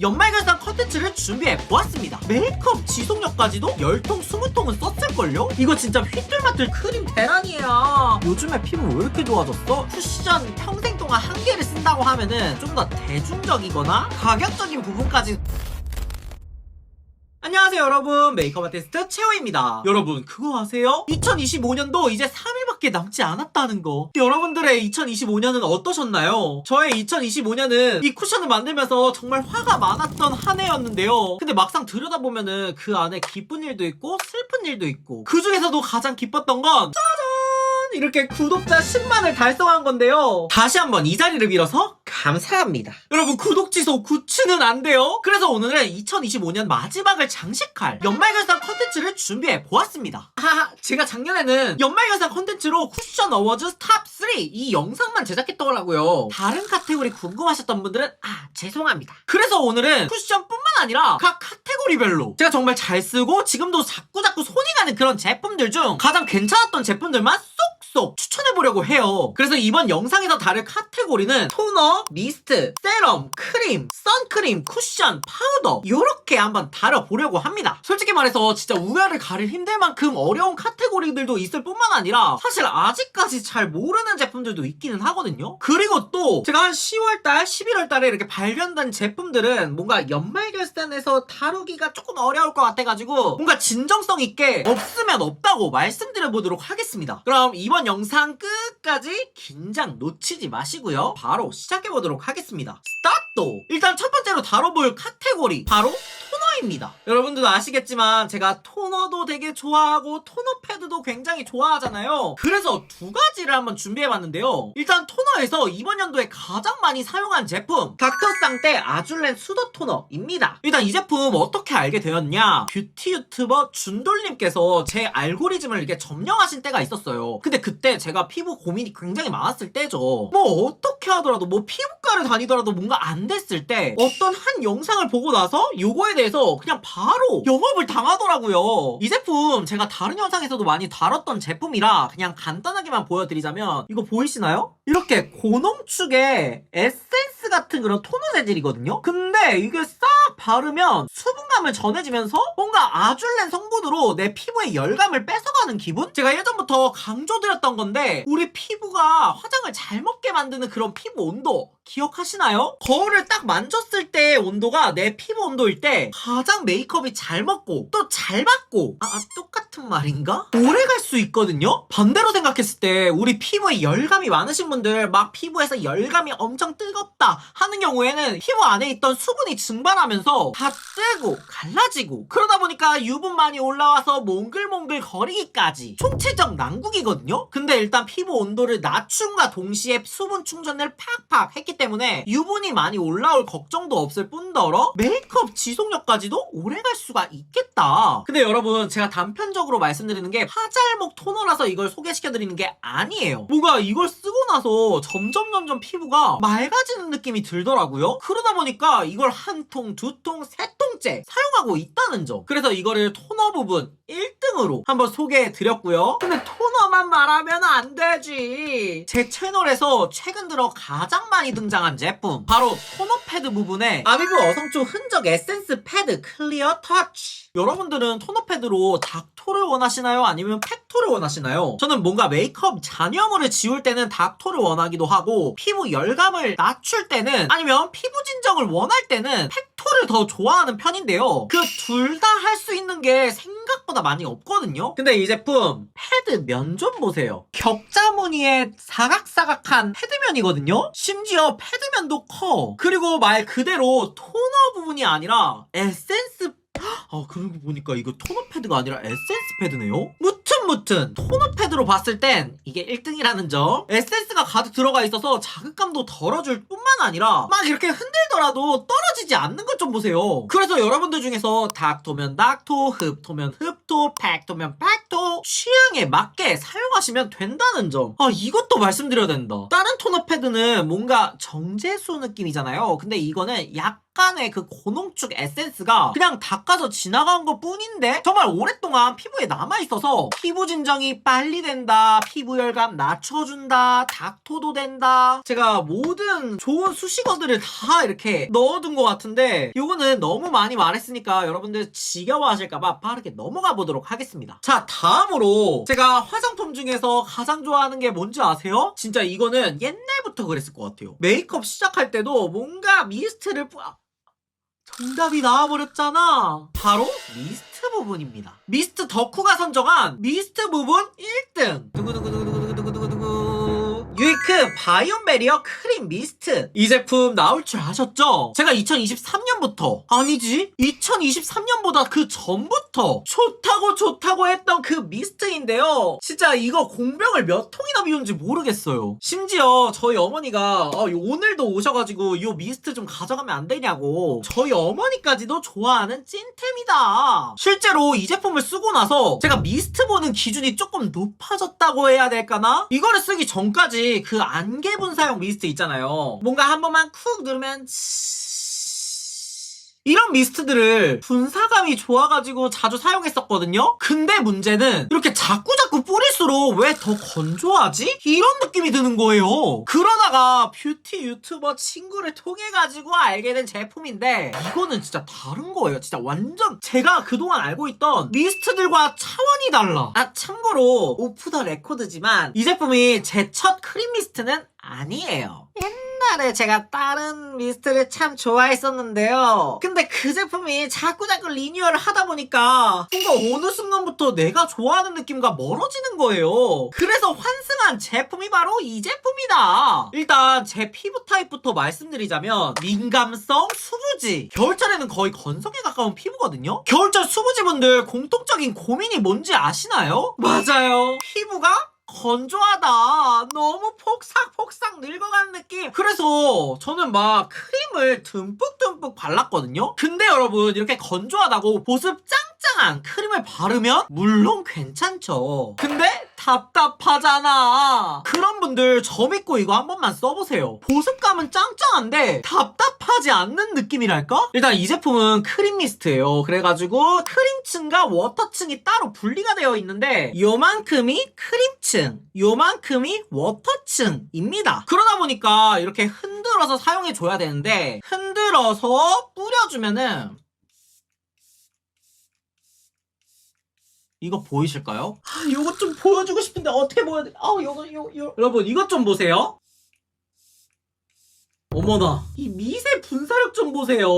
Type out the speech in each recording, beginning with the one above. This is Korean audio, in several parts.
연말 결산 컨텐츠를 준비해 보았습니다. 메이크업 지속력까지도 10통, 20통은 썼을걸요? 이거 진짜 휘뚤마뚤 크림 대란이에요. 요즘에 피부 왜 이렇게 좋아졌어? 쿠션 평생 동안 한 개를 쓴다고 하면은 좀 더 대중적이거나 가격적인 부분까지 안녕하세요 여러분. 메이크업 아티스트 채호입니다. 여러분 그거 아세요? 2025년도 이제 3일밖에 남지 않았다는 거. 여러분들의 2025년은 어떠셨나요? 저의 2025년은 이 쿠션을 만들면서 정말 화가 많았던 한 해였는데요. 근데 막상 들여다보면은 그 안에 기쁜 일도 있고 슬픈 일도 있고 그 중에서도 가장 기뻤던 건 짜잔! 이렇게 구독자 10만을 달성한 건데요. 다시 한번 이 자리를 빌어서 감사합니다. 여러분 구독 취소 9치는 안 돼요. 그래서 오늘은 2025년 마지막을 장식할 연말결산 컨텐츠를 준비해 보았습니다. 하하 제가 작년에는 연말결산 컨텐츠로 쿠션 어워즈 탑3 이 영상만 제작했더라고요. 다른 카테고리 궁금하셨던 분들은 아 죄송합니다. 그래서 오늘은 쿠션뿐만 아니라 각 카테고리별로 제가 정말 잘 쓰고 지금도 자꾸자꾸 손이 가는 그런 제품들 중 가장 괜찮았던 제품들만 쏙 쏙 추천해보려고 해요. 그래서 이번 영상에서 다룰 카테고리는 토너, 미스트, 세럼, 크림, 선크림, 쿠션, 파우더 이렇게 한번 다뤄보려고 합니다. 솔직히 말해서 진짜 우열을 가릴 힘들 만큼 어려운 카테고리들도 있을 뿐만 아니라 사실 아직까지 잘 모르는 제품들도 있기는 하거든요. 그리고 또 제가 한 10월달, 11월달에 이렇게 발견된 제품들은 뭔가 연말 결산에서 다루기가 조금 어려울 것 같아가지고 뭔가 진정성 있게 없으면 없다고 말씀드려보도록 하겠습니다. 그럼 이번 영상 끝까지 긴장 놓치지 마시고요 바로 시작해보도록 하겠습니다 스타트! 일단 첫 번째로 다뤄볼 카테고리 바로 토너 입니다. 여러분들도 아시겠지만 제가 토너도 되게 좋아하고 토너 패드도 굉장히 좋아하잖아요. 그래서 두 가지를 한번 준비해봤는데요. 일단 토너에서 이번 연도에 가장 많이 사용한 제품 닥터상떼 아줄렌 수더 토너입니다. 일단 이 제품 어떻게 알게 되었냐? 뷰티 유튜버 준돌님께서 제 알고리즘을 이렇게 점령하신 때가 있었어요. 근데 그때 제가 피부 고민이 굉장히 많았을 때죠. 뭐 어떻게 하더라도 뭐 피부과를 다니더라도 뭔가 안 됐을 때 어떤 한 영상을 보고 나서 요거에 대해서 그냥 바로 영업을 당하더라고요. 이 제품 제가 다른 영상에서도 많이 다뤘던 제품이라 그냥 간단하게만 보여드리자면 이거 보이시나요? 이렇게 고농축의 에센스 같은 그런 토너 재질이거든요. 근데 이게 싹 바르면 수분 감을 전해지면서 뭔가 아줄렌 성분으로 내 피부에 열감을 뺏어가는 기분? 제가 예전부터 강조드렸던 건데 우리 피부가 화장을 잘 먹게 만드는 그런 피부 온도 기억하시나요? 거울을 딱 만졌을 때 온도가 내 피부 온도일 때 가장 메이크업이 잘 먹고 또 잘 받고 아, 아, 똑같은 말인가? 오래 갈 수 있거든요? 반대로 생각했을 때 우리 피부에 열감이 많으신 분들 막 피부에서 열감이 엄청 뜨겁다 하는 경우에는 피부 안에 있던 수분이 증발하면서 다 뜨고 갈라지고 그러다 보니까 유분 많이 올라와서 몽글몽글 거리기까지 총체적 난국이거든요? 근데 일단 피부 온도를 낮춤과 동시에 수분 충전을 팍팍 했기 때문에 유분이 많이 올라올 걱정도 없을 뿐더러 메이크업 지속력까지도 오래 갈 수가 있겠다. 근데 여러분 제가 단편적으로 말씀드리는 게 화잘목 토너라서 이걸 소개시켜드리는 게 아니에요. 뭔가 이걸 쓰고 나서 점점 점점 피부가 맑아지는 느낌이 들더라고요. 그러다 보니까 이걸 한 통, 두 통, 세 통째 사용하고 있다는 점. 그래서 이거를 토너 부분 1등으로 한번 소개해 드렸고요. 근데 토너만 말하면 안 되지. 제 채널에서 최근 들어 가장 많이 등장한 제품 바로 토너 패드 부분에 아비브 어성초 흔적 에센스 패드 클리어 터치. 여러분들은 토너 패드로 닥토를 원하시나요? 아니면 팩토를 원하시나요? 저는 뭔가 메이크업 잔여물을 지울 때는 닥토를 원하기도 하고 피부 열감을 낮출 때는 아니면 피부 진정을 원할 때는 팩토를 더 좋아하는 편인데요. 그 둘 다 할 수 있는 게 생각보다 많이 없거든요. 근데 이 제품 패드 면 좀 보세요. 격자 무늬의 사각사각한 패드면이거든요. 심지어 패드면도 커. 그리고 말 그대로 토너 부분이 아니라 에센스 아 그러고 보니까 이거 토너 패드가 아니라 에센스 패드네요? 무튼 무튼 토너 패드로 봤을 땐 이게 1등이라는 점. 에센스가 가득 들어가 있어서 자극감도 덜어줄 뿐만 아니라 막 이렇게 흔들더라도 떨어지지 않는 것 좀 보세요. 그래서 여러분들 중에서 닥토면 닥토 흡토면 흡토 팩토면 팩토 취향에 맞게 사용하시면 된다는 점 아 이것도 말씀드려야 된다. 다른 토너 패드는 뭔가 정제수 느낌이잖아요. 근데 이거는 약 약간의 그 고농축 에센스가 그냥 닦아서 지나간 것 뿐인데 정말 오랫동안 피부에 남아있어서 피부 진정이 빨리 된다 피부 열감 낮춰준다 닥터도 된다. 제가 모든 좋은 수식어들을 다 이렇게 넣어둔 것 같은데 이거는 너무 많이 말했으니까 여러분들 지겨워하실까봐 빠르게 넘어가 보도록 하겠습니다. 자 다음으로 제가 화장품 중에서 가장 좋아하는 게 뭔지 아세요? 진짜 이거는 옛날부터 그랬을 것 같아요. 메이크업 시작할 때도 뭔가 미스트를 뿌... 아, 정답이 나와버렸잖아. 바로 미스트 부분입니다. 미스트 덕후가 선정한 미스트 부분 1등. 두구두구두구두구두구두구두구. 유이크 바이온 베리어 크림 미스트. 이 제품 나올 줄 아셨죠? 제가 2023년부터 아니지 2023년보다 그 전부터 좋다고 좋다고 했던 그 미스트인데요. 진짜 이거 공병을 몇 통이나 비운지 모르겠어요. 심지어 저희 어머니가 어, 오늘도 오셔가지고 이 미스트 좀 가져가면 안 되냐고 저희 어머니까지도 좋아하는 찐템이다. 실제로 이 제품을 쓰고 나서 제가 미스트 보는 기준이 조금 높아졌다고 해야 될까나? 이거를 쓰기 전까지 그 안개 분사용 미스트 있잖아요. 뭔가 한 번만 쿡 누르면 이런 미스트들을 분사감이 좋아가지고 자주 사용했었거든요? 근데 문제는 이렇게 자꾸자꾸 뿌릴수록 왜 더 건조하지? 이런 느낌이 드는 거예요. 그러다가 뷰티 유튜버 친구를 통해가지고 알게 된 제품인데 이거는 진짜 다른 거예요. 진짜 완전 제가 그동안 알고 있던 미스트들과 차원이 달라. 아, 참고로 오프 더 레코드지만 이 제품이 제 첫 크림 미스트는 아니에요. 옛날에 제가 다른 미스트를 참 좋아했었는데요. 근데 그 제품이 자꾸자꾸 리뉴얼을 하다 보니까 뭔가 어느 순간부터 내가 좋아하는 느낌과 멀어지는 거예요. 그래서 환승한 제품이 바로 이 제품이다. 일단 제 피부 타입부터 말씀드리자면 민감성 수부지. 겨울철에는 거의 건성에 가까운 피부거든요. 겨울철 수부지 분들 공통적인 고민이 뭔지 아시나요? 맞아요. 피부가 건조하다. 너무 폭삭폭삭 늙어가는 느낌. 그래서 저는 막 크림을 듬뿍듬뿍 발랐거든요. 근데 여러분 이렇게 건조하다고 보습 짱 짱한 크림을 바르면 물론 괜찮죠. 근데 답답하잖아. 그런 분들 저 믿고 이거 한 번만 써보세요. 보습감은 짱짱한데 답답하지 않는 느낌이랄까? 일단 이 제품은 크림 미스트예요. 그래가지고 크림층과 워터층이 따로 분리가 되어 있는데 요만큼이 크림층, 요만큼이 워터층입니다. 그러다 보니까 이렇게 흔들어서 사용해줘야 되는데 흔들어서 뿌려주면은 이거 보이실까요? 아, 이거 좀 보여주고 싶은데 어떻게 보여야 돼? 아, 요거, 요, 요. 여러분, 이것 좀 보세요. 어머나, 이 미세 분사력 좀 보세요.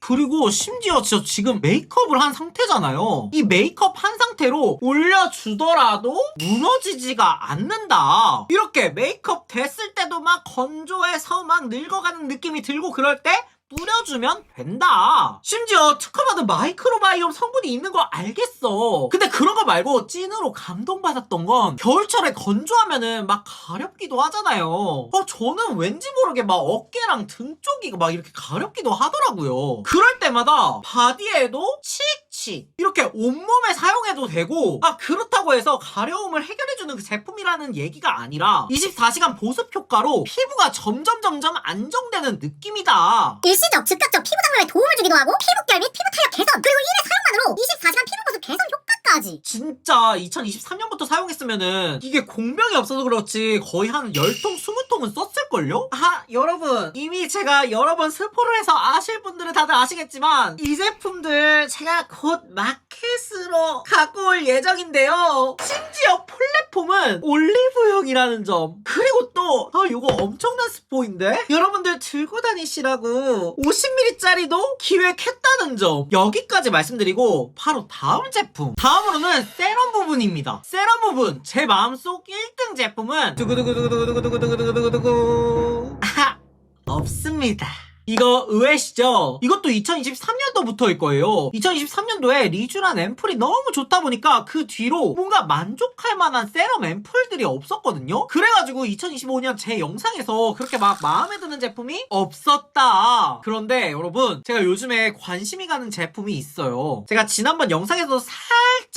그리고 심지어 저 지금 메이크업을 한 상태잖아요. 이 메이크업 한 상태로 올려주더라도 무너지지가 않는다. 이렇게 메이크업 됐을 때도 막 건조해서 막 늙어가는 느낌이 들고 그럴 때 뿌려주면 된다. 심지어 특허받은 마이크로바이옴 성분이 있는 거 알겠어. 근데 그런 거 말고 찐으로 감동받았던 건 겨울철에 건조하면은 막 가렵기도 하잖아요. 어, 저는 왠지 모르게 막 어깨랑 등 쪽이 막 이렇게 가렵기도 하더라고요. 그럴 때마다 바디에도 칙 칙 이렇게 온몸에 사용해도 되고 아 그렇다고 해서 가려움을 해결해주는 그 제품이라는 얘기가 아니라 24시간 보습 효과로 피부가 점점 점점 안정되는 느낌이다. 일시적 즉각적 피부 장벽에 도움을 주기도 하고 피부결 및 피부 탄력 개선 그리고 1회 사용만으로 24시간 피부 보습 개선 효과 까지 진짜 2023년부터 사용했으면은 이게 공병이 없어서 그렇지 거의 한 10통, 20통은 썼을걸요? 아, 여러분. 이미 제가 여러 번 스포를 해서 아실 분들은 다들 아시겠지만 이 제품들 제가 곧 마켓으로 갖고 올 예정인데요. 심지어 플랫폼은 올리브영이라는 점. 그리고 또, 아, 요거 엄청난 스포인데? 여러분들 들고 다니시라고 50ml짜리도 기획했다는 점. 여기까지 말씀드리고 바로 다음 제품. 다음 으로는 세럼 부분입니다. 세럼 부분. 제 마음속 1등 제품은 두구두구두구두구두구두구두구두구. 아하, 없습니다. 이거 의외시죠? 이것도 2023년도부터일 거예요. 2023년도에 리쥬란 앰플이 너무 좋다 보니까 그 뒤로 뭔가 만족할 만한 세럼 앰플들이 없었거든요? 그래가지고 2025년 제 영상에서 그렇게 막 마음에 드는 제품이 없었다. 그런데 여러분, 제가 요즘에 관심이 가는 제품이 있어요. 제가 지난번 영상에서 살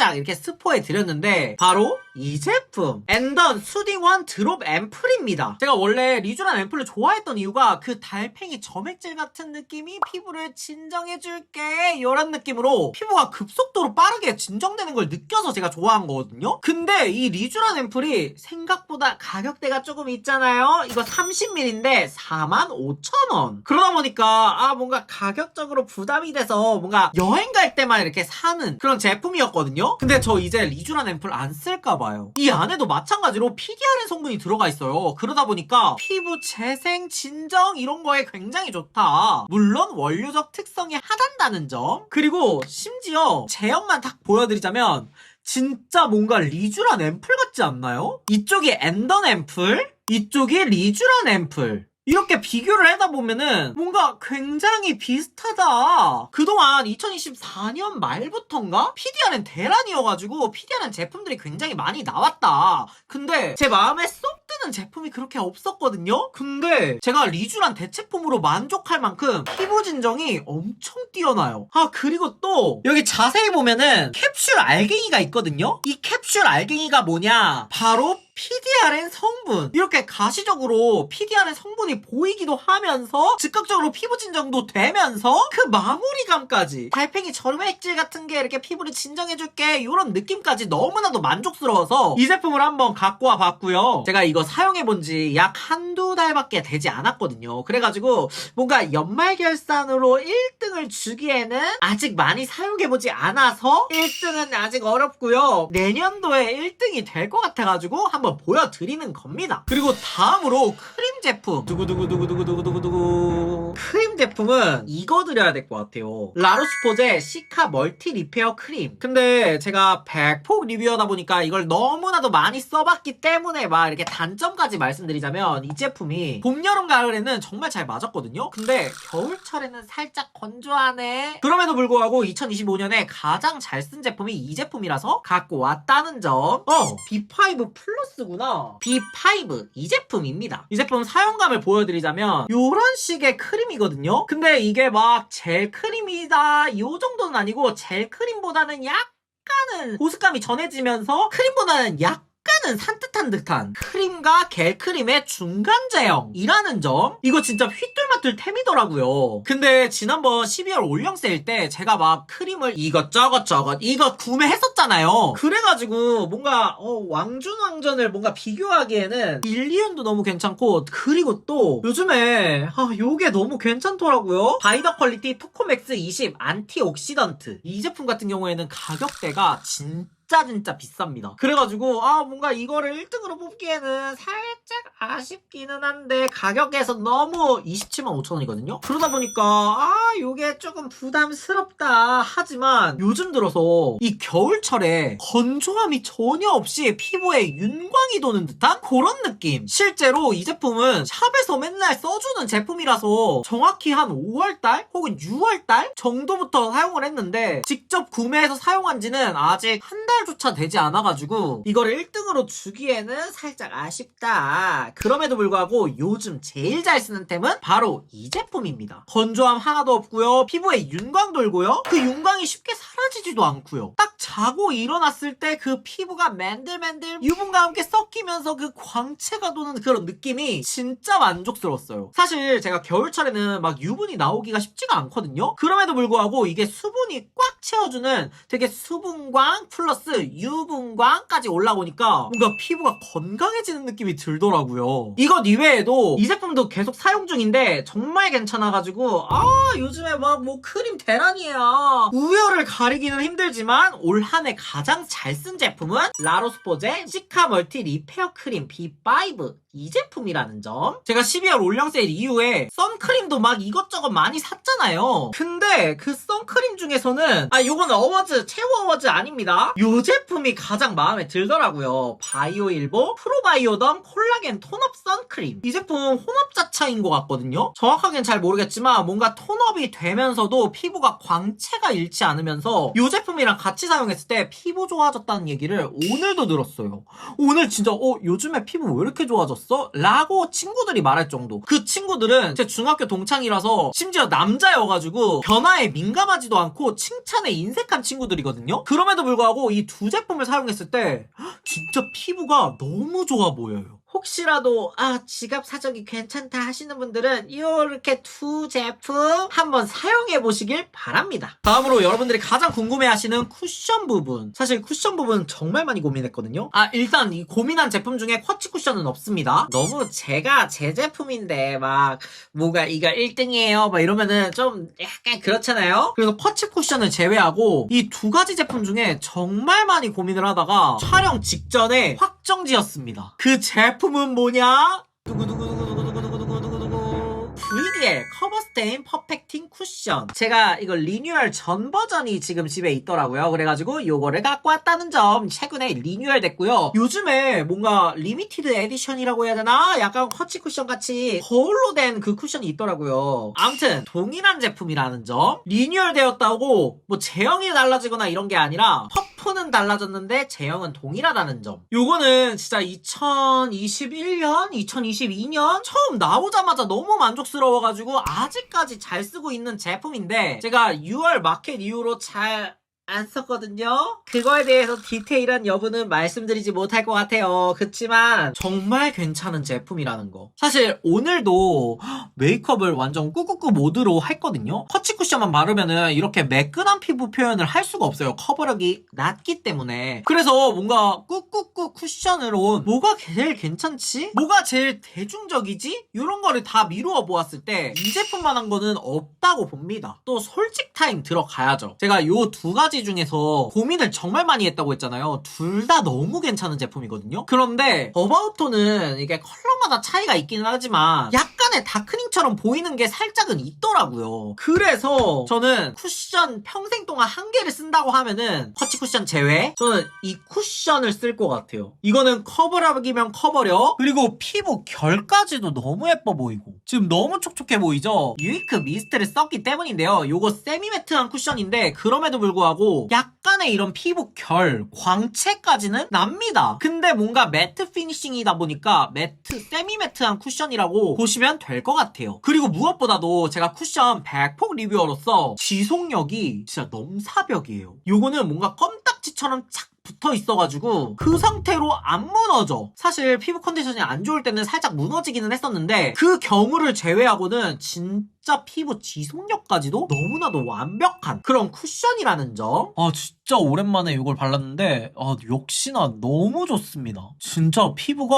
짝 이렇게 스포해 드렸는데, 바로 이 제품. 엔던 수딩원 드롭 앰플입니다. 제가 원래 리쥬란 앰플을 좋아했던 이유가 그 달팽이 점액질 같은 느낌이 피부를 진정해줄게 이런 느낌으로 피부가 급속도로 빠르게 진정되는 걸 느껴서 제가 좋아한 거거든요. 근데 이 리쥬란 앰플이 생각보다 가격대가 조금 있잖아요. 이거 30ml인데 45,000원. 그러다 보니까 아 뭔가 가격적으로 부담이 돼서 뭔가 여행 갈 때만 이렇게 사는 그런 제품이었거든요. 근데 저 이제 리쥬란 앰플 안 쓸까 봐 요. 이 안에도 마찬가지로 PDRN 성분이 들어가 있어요. 그러다 보니까 피부 재생 진정 이런 거에 굉장히 좋다. 물론 원료적 특성에 하단다는 점. 그리고 심지어 제형만 딱 보여드리자면 진짜 뭔가 리쥬란 앰플 같지 않나요? 이쪽이 엔던 앰플 이쪽이 리쥬란 앰플 이렇게 비교를 하다 보면은 뭔가 굉장히 비슷하다. 그동안 2024년 말부터인가? PDR은 대란이어가지고 PDR은 제품들이 굉장히 많이 나왔다. 근데 제 마음에 쏙 드는 제품이 그렇게 없었거든요? 근데 제가 리쥬란 대체품으로 만족할 만큼 피부 진정이 엄청 뛰어나요. 아, 그리고 또 여기 자세히 보면은 캡슐 알갱이가 있거든요? 이 캡슐 알갱이가 뭐냐? 바로 PDRN 성분. 이렇게 가시적으로 PDRN 성분이 보이기도 하면서 즉각적으로 피부 진정도 되면서 그 마무리감까지. 달팽이 절맥질 같은 게 이렇게 피부를 진정해줄게. 이런 느낌까지 너무나도 만족스러워서 이 제품을 한번 갖고 와 봤고요. 제가 이거 사용해본 지 약 한두 달밖에 되지 않았거든요. 그래가지고 뭔가 연말 결산으로 1등을 주기에는 아직 많이 사용해보지 않아서 1등은 아직 어렵고요. 내년도에 1등이 될 것 같아가지고 한번 보여드리는 겁니다. 그리고 다음으로 크림 제품. 두구두구두구두구두구두구두구. 크림 제품은 이거 드려야 될 것 같아요. 라루스포제 시카 멀티 리페어 크림. 근데 제가 백폭 리뷰하다 보니까 이걸 너무나도 많이 써봤기 때문에 막 이렇게 단점까지 말씀드리자면 이 제품이 봄, 여름, 가을에는 정말 잘 맞았거든요. 근데 겨울철에는 살짝 건조하네. 그럼에도 불구하고 2025년에 가장 잘 쓴 제품이 이 제품이라서 갖고 왔다는 점. 어, B5 플러스 구나. B5 이 제품입니다. 이 제품 사용감을 보여드리자면 요런 식의 크림이거든요. 근데 이게 막 젤 크림이다 요 정도는 아니고 젤 크림보다는 약간은 보습감이 전해지면서 크림보다는 약 약간은 산뜻한 듯한 크림과 겔 크림의 중간 제형이라는 점. 이거 진짜 휘뚤마뚤 템이더라고요. 근데 지난번 12월 올영 세일 때 제가 막 크림을 이것저것 저것 이거 구매했었잖아요. 그래가지고 뭔가 어, 왕준왕전을 뭔가 비교하기에는 일리온도 너무 괜찮고 그리고 또 요즘에 아 요게 너무 괜찮더라고요. 바이더 퀄리티 토코맥스 20 안티옥시던트. 이 제품 같은 경우에는 가격대가 진짜 진짜 진짜 비쌉니다. 그래가지고 아 뭔가 이거를 1등으로 뽑기에는 살짝 아쉽기는 한데 가격에서 너무 27만 5천 원이거든요. 그러다 보니까 아 요게 조금 부담스럽다 하지만 요즘 들어서 이 겨울철에 건조함이 전혀 없이 피부에 윤광이 도는 듯한 그런 느낌. 실제로 이 제품은 샵에서 맨날 써주는 제품이라서 정확히 한 5월달 혹은 6월달 정도부터 사용을 했는데 직접 구매해서 사용한 지는 아직 한 달 조차 되지 않아가지고 이거를 1등으로 주기에는 살짝 아쉽다. 그럼에도 불구하고 요즘 제일 잘 쓰는 템은 바로 이 제품입니다. 건조함 하나도 없고요. 피부에 윤광 돌고요. 그 윤광이 쉽게 사라지지도 않고요. 딱 자고 일어났을 때 그 피부가 맨들맨들 유분과 함께 섞이면서 그 광채가 도는 그런 느낌이 진짜 만족스러웠어요. 사실 제가 겨울철에는 막 유분이 나오기가 쉽지가 않거든요. 그럼에도 불구하고 이게 수분이 꽉 채워주는 되게 수분광 플러스 유분광까지 올라오니까 뭔가 피부가 건강해지는 느낌이 들더라고요. 이것 이외에도 이 제품도 계속 사용 중인데 정말 괜찮아가지고 아 요즘에 막 뭐 크림 대란이야. 우열을 가리기는 힘들지만 올 한 해 가장 잘 쓴 제품은 라로스포제 시카 멀티 리페어 크림 B5 이 제품이라는 점. 제가 12월 올영 세일 이후에 선크림도 막 이것저것 많이 샀잖아요. 근데 그 선크림 중에서는 아 요건 어워즈 최고 어워즈 아닙니다. 요 제품이 가장 마음에 들더라고요. 바이오일보 프로바이오덤 콜라겐 톤업 선크림. 이 제품 혼합 자차인 것 같거든요. 정확하게는 잘 모르겠지만 뭔가 톤업이 되면서도 피부가 광채가 잃지 않으면서 이 제품이랑 같이 사용했을 때 피부 좋아졌다는 얘기를 오늘도 들었어요. 오늘 진짜 어 요즘에 피부 왜 이렇게 좋아졌어? 라고 친구들이 말할 정도. 그 친구들은 제 중학교 동창이라서 심지어 남자여가지고 변화에 민감하지도 않고 칭찬에 인색한 친구들이거든요. 그럼에도 불구하고 이이 두 제품을 사용했을 때 헉, 진짜 피부가 너무 좋아 보여요. 혹시라도 아 지갑 사정이 괜찮다 하시는 분들은 이렇게 두 제품 한번 사용해 보시길 바랍니다. 다음으로 여러분들이 가장 궁금해하시는 쿠션 부분. 사실 쿠션 부분 정말 많이 고민했거든요. 아 일단 이 고민한 제품 중에 쿼치 쿠션은 없습니다. 너무 제가 제 제품인데 막 뭐가 이거 1등이에요 막 이러면은 좀 약간 그렇잖아요. 그래서 쿼치 쿠션을 제외하고 이 두 가지 제품 중에 정말 많이 고민을 하다가 촬영 직전에 확정지었습니다. 그 제품 은 뭐냐? 두구두구두구두구두구두구두구두구 VDL 커버 스테인 퍼펙팅 쿠션. 제가 이거 리뉴얼 전 버전이 지금 집에 있더라고요. 그래가지고 요거를 갖고 왔다는 점 최근에 리뉴얼 됐고요. 요즘에 뭔가 리미티드 에디션이라고 해야 되나? 약간 커치 쿠션 같이 거울로 된 그 쿠션이 있더라고요. 아무튼 동일한 제품이라는 점. 리뉴얼 되었다고 뭐 제형이 달라지거나 이런 게 아니라 퍼 프는 달라졌는데 제형은 동일하다는 점. 요거는 진짜 2021년 2022년 처음 나오자마자 너무 만족스러워가지고 아직까지 잘 쓰고 있는 제품인데 제가 6월 마켓 이후로 잘 안 썼거든요. 그거에 대해서 디테일한 여부는 말씀드리지 못할 것 같아요. 그치만 정말 괜찮은 제품이라는 거. 사실 오늘도 메이크업을 완전 꾸꾸꾸 모드로 했거든요. 커치 쿠션만 바르면은 이렇게 매끈한 피부 표현을 할 수가 없어요. 커버력이 낮기 때문에. 그래서 뭔가 꾸꾸꾸 쿠션으로 뭐가 제일 괜찮지? 뭐가 제일 대중적이지? 이런 거를 다 미루어 보았을 때 이 제품만 한 거는 없다고 봅니다. 또 솔직 타임 들어가야죠. 제가 요 두 가지 중에서 고민을 정말 많이 했다고 했잖아요. 둘 다 너무 괜찮은 제품이거든요. 그런데 어바우토는 이게 컬러마다 차이가 있기는 하지만 약간의 다크닝처럼 보이는 게 살짝은 있더라고요. 그래서 저는 쿠션 평생 동안 한 개를 쓴다고 하면은 터치 쿠션 제외 저는 이 쿠션을 쓸 것 같아요. 이거는 커버력이면 커버력 그리고 피부 결까지도 너무 예뻐 보이고 지금 너무 촉촉해 보이죠? 유이크 미스트를 썼기 때문인데요. 요거 세미매트한 쿠션인데 그럼에도 불구하고 약간의 이런 피부 결, 광채까지는 납니다. 근데 뭔가 매트 피니싱이다 보니까 매트, 세미 매트한 쿠션이라고 보시면 될 것 같아요. 그리고 무엇보다도 제가 쿠션 백폭 리뷰어로서 지속력이 진짜 넘사벽이에요. 요거는 뭔가 껌딱지처럼 착 붙어 있어가지고 그 상태로 안 무너져. 사실 피부 컨디션이 안 좋을 때는 살짝 무너지기는 했었는데 그 경우를 제외하고는 진짜 피부 지속력까지도 너무나도 완벽한 그런 쿠션이라는 점. 아 진짜 오랜만에 이걸 발랐는데 아 역시나 너무 좋습니다. 진짜 피부가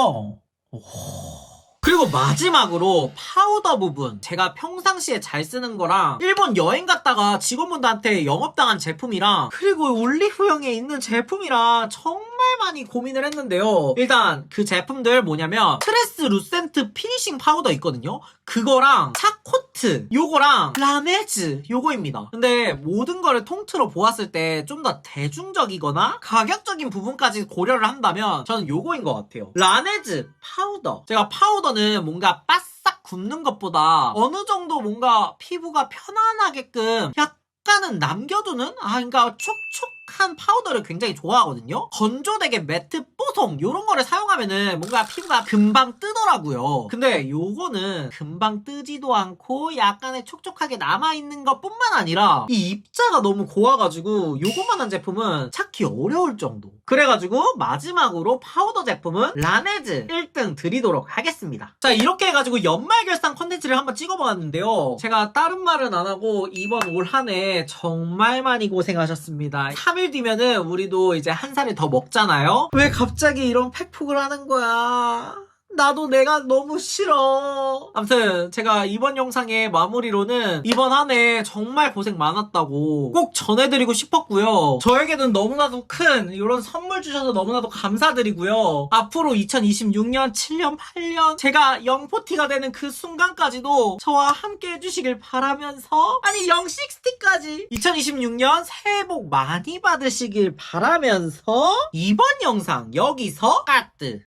그리고 마지막으로 파우더 부분. 제가 평상시에 잘 쓰는 거랑 일본 여행 갔다가 직원분들한테 영업당한 제품이랑 그리고 올리브영에 있는 제품이랑 정말 많이 고민을 했는데요. 일단 그 제품들 뭐냐면 트레스 루센트 피니싱 파우더 있거든요. 그거랑 차코트 요거랑 라메즈 요거입니다. 근데 모든 거를 통틀어 보았을 때 좀 더 대중적이거나 가격적인 부분까지 고려를 한다면 저는 요거인 것 같아요. 라네즈 파우더. 제가 파우더는 뭔가 바싹 굽는 것보다 어느 정도 뭔가 피부가 편안하게끔 약간은 남겨두는? 아 그러니까 촉촉 한 파우더를 굉장히 좋아하거든요. 건조되게 매트 뽀송 요런 거를 사용하면은 뭔가 피부가 금방 뜨더라고요. 근데 요거는 금방 뜨지도 않고 약간의 촉촉하게 남아있는 것 뿐만 아니라 이 입자가 너무 고와가지고 요거만한 제품은 찾기 어려울 정도. 그래가지고 마지막으로 파우더 제품은 라네즈 1등 드리도록 하겠습니다. 자 이렇게 해가지고 연말 결산 컨텐츠를 한번 찍어보았는데요. 제가 다른 말은 안 하고 이번 올 한 해 정말 많이 고생하셨습니다 3일 뒤면은 우리도 이제 한 살을 더 먹잖아요? 왜 갑자기 이런 팩폭을 하는 거야 나도 내가 너무 싫어. 아무튼 제가 이번 영상의 마무리로는 이번 한 해 정말 고생 많았다고 꼭 전해드리고 싶었고요. 저에게는 너무나도 큰 이런 선물 주셔서 너무나도 감사드리고요. 앞으로 2026년, 7년, 8년 제가 영포티가 되는 그 순간까지도 저와 함께 해주시길 바라면서 아니 영식스티까지 2026년 새해 복 많이 받으시길 바라면서 이번 영상 여기서 까뜨